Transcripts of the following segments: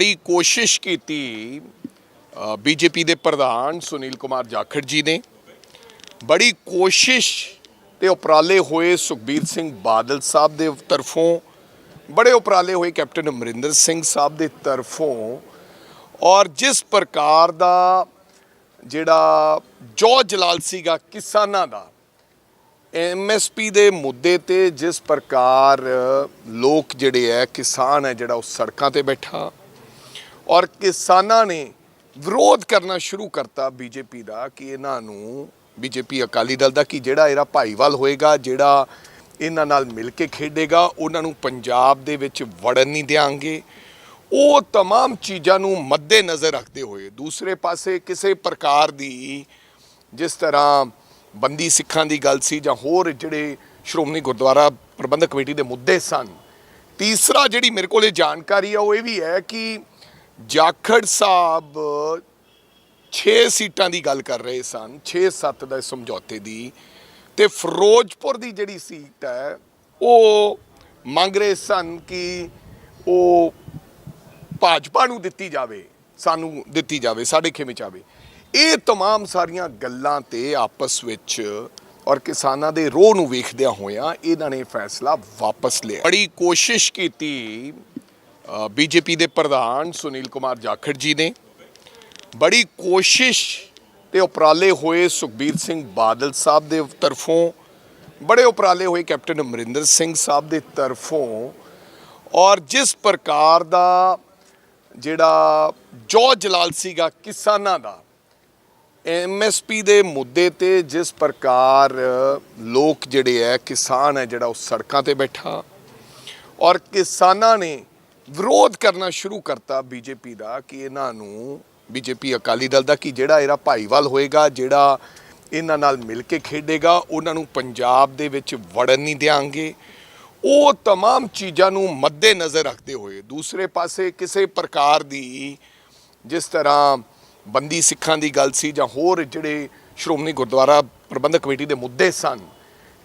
ਬੜੀ ਕੋਸ਼ਿਸ਼ ਕੀਤੀ ਬੀਜੇਪੀ ਦੇ ਪ੍ਰਧਾਨ ਸੁਨੀਲ ਕੁਮਾਰ ਜਾਖੜ ਜੀ ਨੇ। ਬੜੀ ਕੋਸ਼ਿਸ਼ ਤੇ ਉਪਰਾਲੇ ਹੋਏ ਸੁਖਬੀਰ ਸਿੰਘ ਬਾਦਲ ਸਾਹਿਬ ਦੇ ਤਰਫੋਂ, ਬੜੇ ਉਪਰਾਲੇ ਹੋਏ ਕੈਪਟਨ ਅਮਰਿੰਦਰ ਸਿੰਘ ਸਾਹਿਬ ਦੇ ਤਰਫੋਂ ਔਰ ਜਿਸ ਪ੍ਰਕਾਰ ਦਾ ਜਿਹੜਾ ਜੋ ਜਲਾਲ ਸੀਗਾ ਕਿਸਾਨਾਂ ਦਾ ਐਮਐਸਪੀ ਦੇ ਮੁੱਦੇ ਤੇ ਜਿਸ ਪ੍ਰਕਾਰ ਲੋਕ ਜਿਹੜੇ ਹੈ ਕਿਸਾਨ ਹੈ ਜਿਹੜਾ ਉਹ ਸੜਕਾਂ ਤੇ ਬੈਠਾ ਔਰ ਕਿਸਾਨਾਂ ਨੇ ਵਿਰੋਧ ਕਰਨਾ ਸ਼ੁਰੂ ਕਰਤਾ ਬੀਜੇਪੀ ਦਾ ਕਿ ਇਹਨਾਂ ਨੂੰ ਬੀਜੇਪੀ ਅਕਾਲੀ ਦਲ ਦਾ ਕਿ ਜਿਹੜਾ ਇਹਦਾ ਭਾਈਵਾਲ ਹੋਏਗਾ ਜਿਹੜਾ ਇਹਨਾਂ ਨਾਲ ਮਿਲ ਕੇ ਖੇਡੇਗਾ ਉਹਨਾਂ ਨੂੰ ਪੰਜਾਬ ਦੇ ਵਿੱਚ ਵੜਨ ਨਹੀਂ ਦੇਾਂਗੇ ਉਹ तमाम ਚੀਜ਼ਾਂ ਨੂੰ ਮੱਦੇ ਨਜ਼ਰ ਰੱਖਦੇ ਹੋਏ ਦੂਸਰੇ ਪਾਸੇ ਕਿਸੇ ਪ੍ਰਕਾਰ ਦੀ ਜਿਸ ਤਰ੍ਹਾਂ ਬੰਦੀ ਸਿੱਖਾਂ ਦੀ ਗੱਲ ਸੀ ਜਾਂ ਹੋਰ ਜਿਹੜੇ ਸ਼੍ਰੋਮਣੀ ਗੁਰਦੁਆਰਾ ਪ੍ਰਬੰਧਕ ਕਮੇਟੀ ਦੇ ਮੁੱਦੇ ਸਨ ਤੀਸਰਾ ਜਿਹੜੀ ਮੇਰੇ ਕੋਲੇ ਜਾਣਕਾਰੀ ਆ ਉਹ ਇਹ ਵੀ ਹੈ ਕਿ ਜਾਖੜ ਸਾਹਿਬ 6 ਸੀਟਾਂ ਦੀ ਗੱਲ ਕਰ ਰਹੇ ਸਨ 6-7 ਦਾ ਸਮਝੌਤੇ ਦੀ ਤੇ ਫਿਰੋਜ਼ਪੁਰ ਦੀ ਜਿਹੜੀ ਸੀਟ ਹੈ ਉਹ ਮੰਗ ਰਹੇ ਸਨ ਕਿ ਉਹ ਭਾਜਪਾ ਨੂੰ ਦਿੱਤੀ ਜਾਵੇ ਸਾਨੂੰ ਦਿੱਤੀ ਜਾਵੇ ਸਾਡੇ ਖੇਮੇ ਚ ਆਵੇ ਇਹ तमाम ਸਾਰੀਆਂ ਗੱਲਾਂ ਤੇ ਆਪਸ ਵਿੱਚ ਔਰ ਕਿਸਾਨਾਂ ਦੇ ਰੋਹ ਨੂੰ ਵੇਖਦਿਆਂ ਹੋਇਆਂ ਇਹਨਾਂ ਨੇ ਫੈਸਲਾ ਵਾਪਸ ਲਿਆ ਬੜੀ ਕੋਸ਼ਿਸ਼ ਕੀਤੀ ਬੀਜੇਪੀ ਦੇ ਪ੍ਰਧਾਨ ਸੁਨੀਲ ਕੁਮਾਰ ਜਾਖੜ ਜੀ ਨੇ ਬੜੀ ਕੋਸ਼ਿਸ਼ ਤੇ ਉਪਰਾਲੇ ਹੋਏ ਸੁਖਬੀਰ ਸਿੰਘ ਬਾਦਲ ਸਾਹਿਬ ਦੇ ਤਰਫੋਂ, ਬੜੇ ਉਪਰਾਲੇ ਹੋਏ ਕੈਪਟਨ ਅਮਰਿੰਦਰ ਸਿੰਘ ਸਾਹਿਬ ਦੇ ਤਰਫੋਂ ਔਰ ਜਿਸ ਪ੍ਰਕਾਰ ਦਾ ਜਿਹੜਾ ਜੋ ਜਲਾਲ ਸੀਗਾ ਕਿਸਾਨਾਂ ਦਾ ਐਮਐਸਪੀ ਦੇ ਮੁੱਦੇ ਤੇ ਜਿਸ ਪ੍ਰਕਾਰ ਲੋਕ ਜਿਹੜੇ ਹੈ ਕਿਸਾਨ ਹੈ ਜਿਹੜਾ ਉਹ ਸੜਕਾਂ ਤੇ ਬੈਠਾ ਔਰ ਕਿਸਾਨਾਂ ਨੇ ਵਿਰੋਧ ਕਰਨਾ ਸ਼ੁਰੂ ਕਰਤਾ ਬੀਜੇਪੀ ਦਾ ਕਿ ਇਹਨਾਂ ਨੂੰ ਬੀਜੇਪੀ ਅਕਾਲੀ ਦਲ ਦਾ ਕਿ ਜਿਹੜਾ ਇਹਦਾ ਭਾਈਵਾਲ ਹੋਏਗਾ ਜਿਹੜਾ ਇਹਨਾਂ ਨਾਲ ਮਿਲ ਕੇ ਖੇਡੇਗਾ ਉਹਨਾਂ ਨੂੰ ਪੰਜਾਬ ਦੇ ਵਿੱਚ ਵੜਨ ਨਹੀਂ ਦੇਾਂਗੇ ਉਹ तमाम ਚੀਜ਼ਾਂ ਨੂੰ ਮੱਦੇ ਨਜ਼ਰ ਰੱਖਦੇ ਹੋਏ ਦੂਸਰੇ ਪਾਸੇ ਕਿਸੇ ਪ੍ਰਕਾਰ ਦੀ ਜਿਸ ਤਰ੍ਹਾਂ ਬੰਦੀ ਸਿੱਖਾਂ ਦੀ ਗੱਲ ਸੀ ਜਾਂ ਹੋਰ ਜਿਹੜੇ ਸ਼੍ਰੋਮਣੀ ਗੁਰਦੁਆਰਾ ਪ੍ਰਬੰਧਕ ਕਮੇਟੀ ਦੇ ਮੁੱਦੇ ਸਨ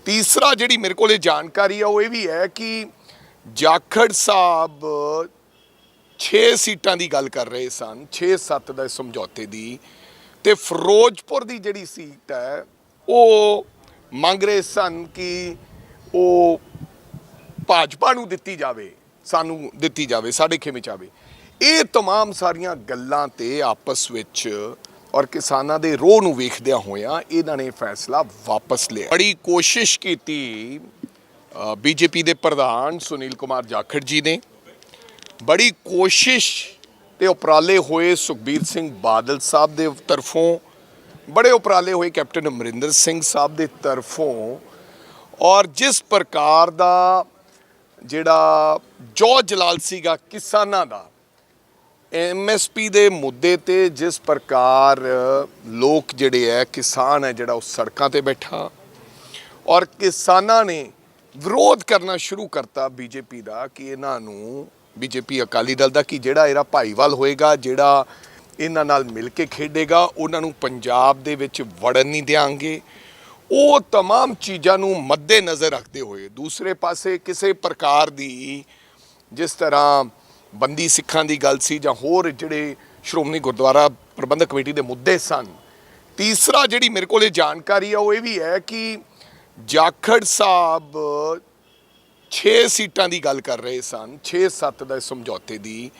ਤੀਸਰਾ ਜਿਹੜੀ ਮੇਰੇ ਕੋਲੇ ਜਾਣਕਾਰੀ ਆ ਉਹ ਇਹ ਵੀ ਹੈ ਕਿ ਜਾਖੜ ਸਾਹਿਬ 6 ਸੀਟਾਂ ਦੀ ਗੱਲ ਕਰ ਰਹੇ ਸਨ 6-7 ਦਾ ਸਮਝੌਤੇ ਦੀ ਤੇ ਫਿਰੋਜ਼ਪੁਰ ਦੀ ਜਿਹੜੀ ਸੀਟ ਹੈ ਉਹ ਮੰਗ ਰਹੇ ਸਨ ਕਿ ਉਹ ਭਾਜਪਾ ਨੂੰ ਦਿੱਤੀ ਜਾਵੇ ਸਾਨੂੰ ਦਿੱਤੀ ਜਾਵੇ ਸਾਡੇ ਖੇਮੇ ਚ ਆਵੇ ਇਹ तमाम ਸਾਰੀਆਂ ਗੱਲਾਂ ਤੇ ਆਪਸ ਵਿੱਚ ਔਰ ਕਿਸਾਨਾਂ ਦੇ ਰੋਹ ਨੂੰ ਵੇਖਦਿਆਂ ਹੋਇਆਂ ਇਹਨਾਂ ਨੇ ਫੈਸਲਾ ਵਾਪਸ ਲਿਆ ਬੜੀ ਕੋਸ਼ਿਸ਼ ਕੀਤੀ ਬੀਜੇਪੀ ਦੇ ਪ੍ਰਧਾਨ ਸੁਨੀਲ ਕੁਮਾਰ ਜਾਖੜ ਜੀ ਨੇ ਬੜੀ ਕੋਸ਼ਿਸ਼ ਤੇ ਉਪਰਾਲੇ ਹੋਏ ਸੁਖਬੀਰ ਸਿੰਘ ਬਾਦਲ ਸਾਹਿਬ ਦੇ ਤਰਫੋਂ, ਬੜੇ ਉਪਰਾਲੇ ਹੋਏ ਕੈਪਟਨ ਅਮਰਿੰਦਰ ਸਿੰਘ ਸਾਹਿਬ ਦੇ ਤਰਫੋਂ ਔਰ ਜਿਸ ਪ੍ਰਕਾਰ ਦਾ ਜਿਹੜਾ ਜੋ ਜਲਾਲ ਸੀਗਾ ਕਿਸਾਨਾਂ ਦਾ ਐਮਐਸਪੀ ਦੇ ਮੁੱਦੇ ਤੇ ਜਿਸ ਪ੍ਰਕਾਰ ਲੋਕ ਜਿਹੜੇ ਹੈ ਕਿਸਾਨ ਹੈ ਜਿਹੜਾ ਉਹ ਸੜਕਾਂ ਤੇ ਬੈਠਾ ਔਰ ਕਿਸਾਨਾਂ ਨੇ ਵਿਰੋਧ ਕਰਨਾ ਸ਼ੁਰੂ ਕਰਤਾ ਬੀਜੇਪੀ ਦਾ ਕਿ ਇਹਨਾਂ ਨੂੰ ਬੀਜੇਪੀ ਅਕਾਲੀ ਦਲ ਦਾ ਕਿ ਜਿਹੜਾ ਇਹਦਾ ਭਾਈਵਾਲ ਹੋਏਗਾ ਜਿਹੜਾ ਇਹਨਾਂ ਨਾਲ ਮਿਲ ਕੇ ਖੇਡੇਗਾ ਉਹਨਾਂ ਨੂੰ ਪੰਜਾਬ ਦੇ ਵਿੱਚ ਵੜਨ ਨਹੀਂ ਦੇਾਂਗੇ ਉਹ तमाम ਚੀਜ਼ਾਂ ਨੂੰ ਮੱਦੇ ਨਜ਼ਰ ਰੱਖਦੇ ਹੋਏ ਦੂਸਰੇ ਪਾਸੇ ਕਿਸੇ ਪ੍ਰਕਾਰ ਦੀ ਜਿਸ ਤਰ੍ਹਾਂ ਬੰਦੀ ਸਿੱਖਾਂ ਦੀ ਗੱਲ ਸੀ ਜਾਂ ਹੋਰ ਜਿਹੜੇ ਸ਼੍ਰੋਮਣੀ ਗੁਰਦੁਆਰਾ ਪ੍ਰਬੰਧਕ ਕਮੇਟੀ ਦੇ ਮੁੱਦੇ ਸਨ ਤੀਸਰਾ ਜਿਹੜੀ ਮੇਰੇ ਕੋਲੇ ਜਾਣਕਾਰੀ ਆ ਉਹ ਇਹ ਵੀ ਹੈ ਕਿ ਜਾਖੜ ਸਾਹਿਬ 6 ਸੀਟਾਂ ਦੀ ਗੱਲ ਕਰ ਰਹੇ ਸਨ 6-7 ਦਾ ਸਮਝੌਤੇ ਦੀ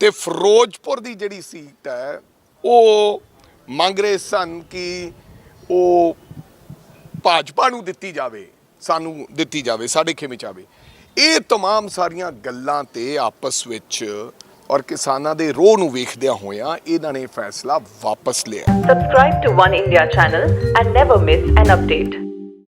ਤੇ ਫਿਰੋਜ਼ਪੁਰ ਦੀ ਜਿਹੜੀ ਸੀਟ ਹੈ ਉਹ ਮੰਗ ਰਹੇ ਸਨ ਕਿ ਉਹ ਭਾਜਪਾ ਨੂੰ ਦਿੱਤੀ ਜਾਵੇ ਸਾਨੂੰ ਦਿੱਤੀ ਜਾਵੇ ਸਾਡੇ ਖੇਮੇ ਚ ਆਵੇ ਇਹ तमाम ਸਾਰੀਆਂ ਗੱਲਾਂ ਤੇ ਆਪਸ ਵਿੱਚ ਔਰ ਕਿਸਾਨਾਂ ਦੇ ਰੋਹ ਨੂੰ ਵੇਖਦਿਆਂ ਹੋਇਆਂ ਇਹਨਾਂ ਨੇ ਫੈਸਲਾ ਵਾਪਸ ਲਿਆ Subscribe to One India channel and never miss an update.